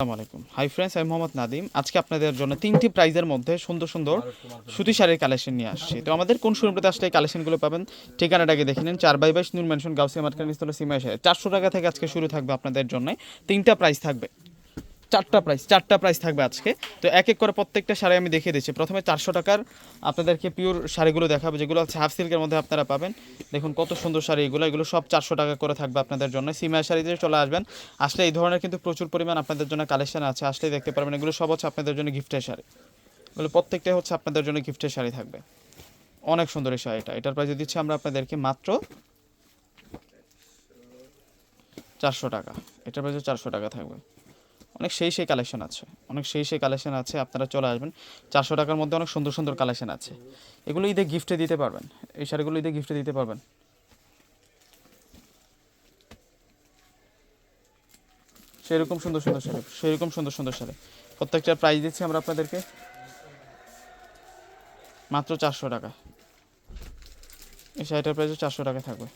আসসালামু hi friends আমি মোহাম্মদ নাদিম আজকে আপনাদের জন্য তিনটি প্রাইজের মধ্যে সুন্দর সুন্দর সুতি শাড়ির কালেকশন নিয়ে আসছি। তো আমাদের কোন শোরুমটাতে আসলে এই কালেকশনগুলো পাবেন ঠিকানাটাকে দেখে নিন। চার বাই বাইশ, নূর মেনশন গাউসিয়া মার্কেট, নিস্তলা সিমা চারশো টাকা থেকে আজকে শুরু থাকবে আপনাদের জন্য। তিনটা প্রাইস থাকবে। চারটা প্রাইস চারটা প্রাইস থাকবে আজকে। তো এক এক করে প্রত্যেকটা শাড়ি আমি দেখিয়ে দিচ্ছি। প্রথমে চারশো টাকার আপনাদেরকে পিওর শাড়িগুলো দেখাবো, যেগুলো হচ্ছে হাফ সিল্কের মধ্যে আপনারা পাবেন। দেখুন কত সুন্দর শাড়ি এগুলো এগুলো সব চারশো টাকা করে থাকবে আপনাদের জন্য। সিমাই শাড়িতে চলে আসবেন। আসলে এই ধরনের কিন্তু প্রচুর পরিমাণ আপনাদের জন্য কালেকশন আছে। আসলেই দেখতে পারবেন, এগুলো সব হচ্ছে আপনাদের জন্য গিফটের শাড়ি। এগুলো প্রত্যেকটাই হচ্ছে আপনাদের জন্য গিফটের শাড়ি থাকবে। অনেক সুন্দর এই শাড়িটা। এটার প্রাইস দিচ্ছি আমরা আপনাদেরকে মাত্র চারশো টাকা। এটার প্রাইস চারশো টাকা থাকবে। অনেক সেই সেই কালেকশন আছে। অনেক সেই সেই কালেকশন আছে, আপনারা চলে আসবেন। চারশো টাকার মধ্যে অনেক সুন্দর সুন্দর কালেকশন আছে। এগুলো ঈদে গিফটে দিতে পারবেন। এই শাড়িগুলো ঈদে গিফটে দিতে পারবেন। সেরকম সুন্দর সুন্দর শাড়ি, সেরকম সুন্দর সুন্দর শাড়ি। প্রত্যেকটার প্রাইস দিচ্ছি আমরা আপনাদেরকে। মাত্র চারশো টাকা। এই শাড়িটার প্রাইস চারশো টাকা থাকবে।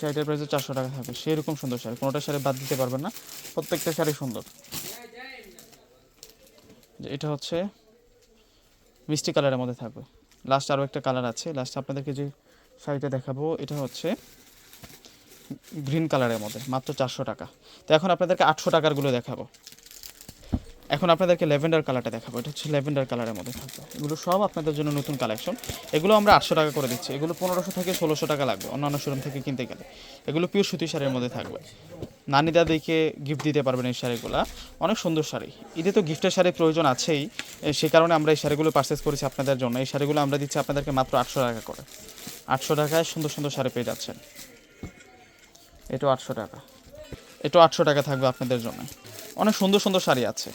শাড়িটার প্রাইস চারশো টাকা থাকবে। সেরকম সুন্দর শাড়ি, কোনোটা শাড়ি বাদ দিতে পারবেন না। প্রত্যেকটা শাড়ি সুন্দর। এটা হচ্ছে মিষ্টি কালারের মধ্যে থাকবে। লাস্ট আরও একটা কালার আছে। লাস্ট আপনাদেরকে যে শাড়িটা দেখাবো, এটা হচ্ছে গ্রিন কালারের মধ্যে, মাত্র চারশো টাকা। তো এখন আপনাদেরকে আটশো টাকারগুলো দেখাবো। এখন আপনাদেরকে ল্যাভেন্ডার কালারটা দেখাবো। এটা হচ্ছে ল্যাভেন্ডার কালারের মধ্যে থাকবে। এগুলো সব আপনাদের জন্য নতুন কালেকশন। এগুলো আমরা আটশো টাকা করে দিচ্ছি। এগুলো পনেরোশো থেকে ষোলোশো টাকা লাগবে। অন্যান্য শোরুম থেকে কিনতে গেলে। এগুলো পিওর সুতি শাড়ির মধ্যে থাকবে। নানি দাদিকে গিফট দিতে পারবেন এই শাড়িগুলো। অনেক সুন্দর শাড়ি। ঈদে তো গিফটের শাড়ির প্রয়োজন আছেই। সে কারণে আমরা এই শাড়িগুলো পারচেস করেছি আপনাদের জন্য। এই শাড়িগুলো আমরা দিচ্ছি আপনাদেরকে মাত্র আটশো টাকা করে। আটশো টাকায় সুন্দর সুন্দর শাড়ি পেয়ে যাচ্ছেন। এটাও আটশো টাকা। এটাও আটশো টাকা থাকবে আপনাদের জন্য। অনেক সুন্দর সুন্দর শাড়ি আছে।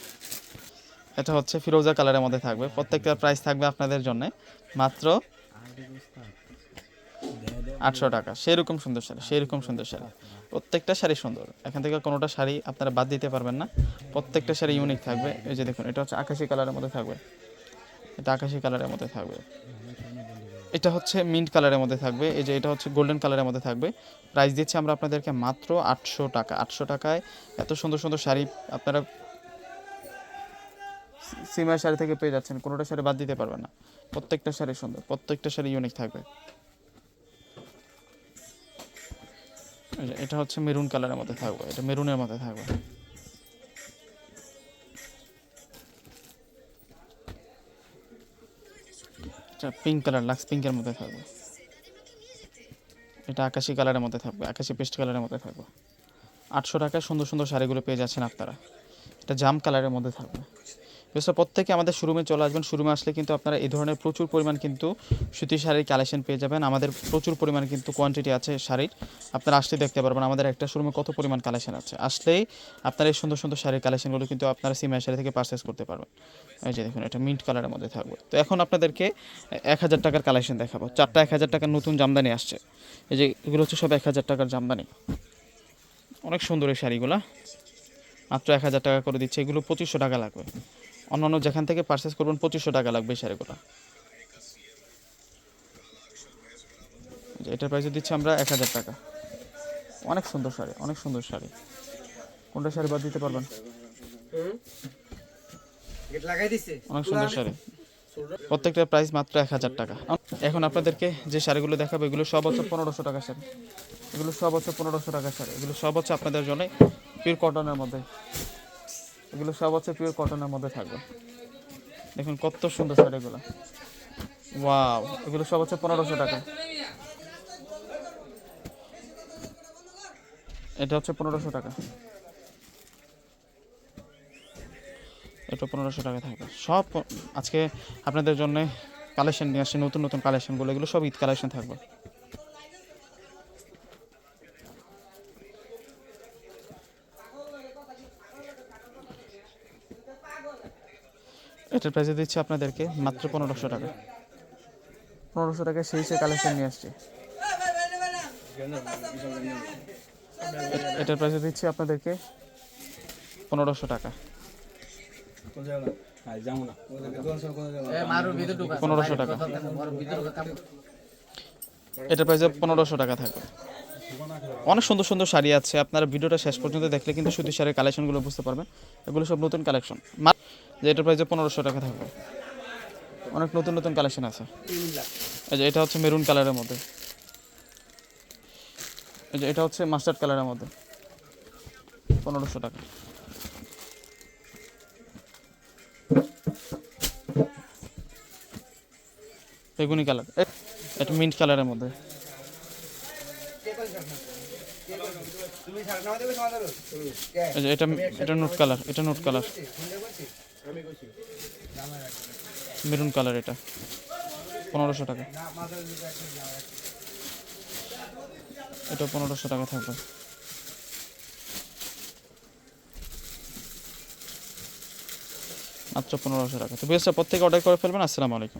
এটা হচ্ছে ফিরোজা কালারের মধ্যে থাকবে। প্রত্যেকটার প্রাইস থাকবে আপনাদের জন্য। মাত্র আটশো টাকা। সেরকম সুন্দর শাড়ি, সেরকম সুন্দর শাড়ি। প্রত্যেকটা শাড়ি সুন্দর। এখান থেকে কোনোটা শাড়ি আপনারা বাদ দিতে পারবেন না। প্রত্যেকটা শাড়ি ইউনিক থাকবে। এই যে দেখুন, এটা হচ্ছে আকাশি কালারের মধ্যে থাকবে। এটা আকাশি কালারের মধ্যে থাকবে। এটা হচ্ছে মিন্ট কালারের মধ্যে থাকবে। এই যে এটা হচ্ছে গোল্ডেন কালারের মধ্যে থাকবে। প্রাইস দিচ্ছি আমরা আপনাদেরকে মাত্র আটশো টাকা। আটশো টাকায় এত সুন্দর সুন্দর শাড়ি আপনারা সিমার শাড়ি থেকে পেয়ে যাচ্ছেন, কোনোটা শাড়ি বাদ দিতে পারবেন না। প্রত্যেকটা শাড়ি সুন্দর, প্রত্যেকটা শাড়ি ইউনিক থাকবে। এটা হচ্ছে মেরুন কালারের মধ্যে থাকবে, এটা মেরুনের মধ্যে থাকবে। এটা পিঙ্ক কালার লাক্স পিঙ্কের মধ্যে থাকবে। এটা আকাশি কালারের মধ্যে থাকবে, আকাশি পেস্ট কালারের মধ্যে থাকবে। আটশো টাকায় সুন্দর সুন্দর শাড়িগুলো পেয়ে যাচ্ছেন আপনারা। এটা জাম কালারের মধ্যে থাকবে। বেশি প্রত্যেকে আমাদের শোরুমে চলে আসবেন। শোরুমে আসলে কিন্তু আপনারা এই ধরনের প্রচুর পরিমাণ কিন্তু সুতি শাড়ির কালেকশন পেয়ে যাবেন। আমাদের প্রচুর পরিমাণ কিন্তু কোয়ান্টিটি আছে শাড়ির। আপনারা আসলে দেখতে পারবেন আমাদের একটা শোরুমে কত পরিমাণ কালেকশন আছে। আসলেই আপনারা এই সুন্দর সুন্দর শাড়ির কালেকশনগুলো কিন্তু আপনারা সিমাই শাড়ি থেকে পারচেস করতে পারবেন। এই যে দেখুন, এটা মিন্ট কালারের মধ্যে থাকবে। তো এখন আপনাদেরকে এক হাজার টাকার কালেকশন দেখাবো। চারটা এক হাজার টাকার নতুন জামদানি আসছে। এই যে এগুলো হচ্ছে সব এক হাজার টাকার জামদানি। অনেক সুন্দর এই শাড়িগুলো। মাত্র এক হাজার টাকা করে দিচ্ছে। এগুলো পঁচিশশো টাকা লাগবে। অন্যান্য যেখান থেকে পারচেস করবেন পঁচিশশো টাকা লাগবে এই শাড়িগুলো। এটার প্রাইসে দিচ্ছি আমরা এক হাজার টাকা। অনেক সুন্দর শাড়ি অনেক সুন্দর শাড়ি। কোনটা শাড়ি বাদ দিতে পারবেন? অনেক সুন্দর শাড়ি। প্রত্যেকটার প্রাইস মাত্র এক হাজার টাকা। এখন আপনাদেরকে যে শাড়িগুলো দেখাবো এগুলো সব হচ্ছে পনেরোশো টাকা শাড়ি। এগুলো সব হচ্ছে পনেরোশো টাকা শাড়ি। এগুলো সব হচ্ছে আপনাদের জন্য পিওর কটনের মধ্যে। এগুলো সব হচ্ছে পিওর কটনের মধ্যে থাকবে। দেখুন কত সুন্দর শাড়িগুলো ওয়াও এগুলো সব হচ্ছে পনেরোশো টাকা। এটা হচ্ছে পনেরোশো টাকা। এটা পনেরোশো টাকা থাকবে। সব আজকে আপনাদের জন্য কালেকশন নিয়ে আসছে, নতুন নতুন কালেকশনগুলো এগুলো সব ঈদ কালেকশন থাকবে। এটার প্রাইসে দিচ্ছি আপনাদেরকে মাত্র পনেরোশো টাকা। পনেরোশো টাকা সেই সেই কালেকশন নিয়ে আসছে। এটার প্রাইসে দিচ্ছি আপনাদেরকে পনেরোশো টাকা। পনেরোশো টাকা। এটার প্রাইসে পনেরোশো টাকা থাকবে। অনেক সুন্দর সুন্দর শাড়ি আছে আপনারা ভিডিওটা শেষ পর্যন্ত দেখলে কিন্তু সুতির শাড়ির কালেকশনগুলো বুঝতে পারবেন। এগুলো সব নতুন কালেকশন যে এটার প্রাইসে পনেরোশো টাকা থাকবে। অনেক নতুন নতুন কালেকশন আছে। এই যে এটা হচ্ছে মেরুন কালারের মধ্যে। এই যে এটা হচ্ছে মাস্টার্ড কালারের মধ্যে। পনেরোশো টাকা। বেগুনি কালার এটা মিন্ট কালারের মধ্যে। এটা এটা নোট কালার এটা নোট কালার মেরুন কালার এটা। পনেরোশো টাকা। এটা পনেরোশো টাকা থাকবে। মাত্র পনেরোশো টাকা। তো বেশ প্রত্যেকে অর্ডার করে ফেলবেন। আসসালামু আলাইকুম।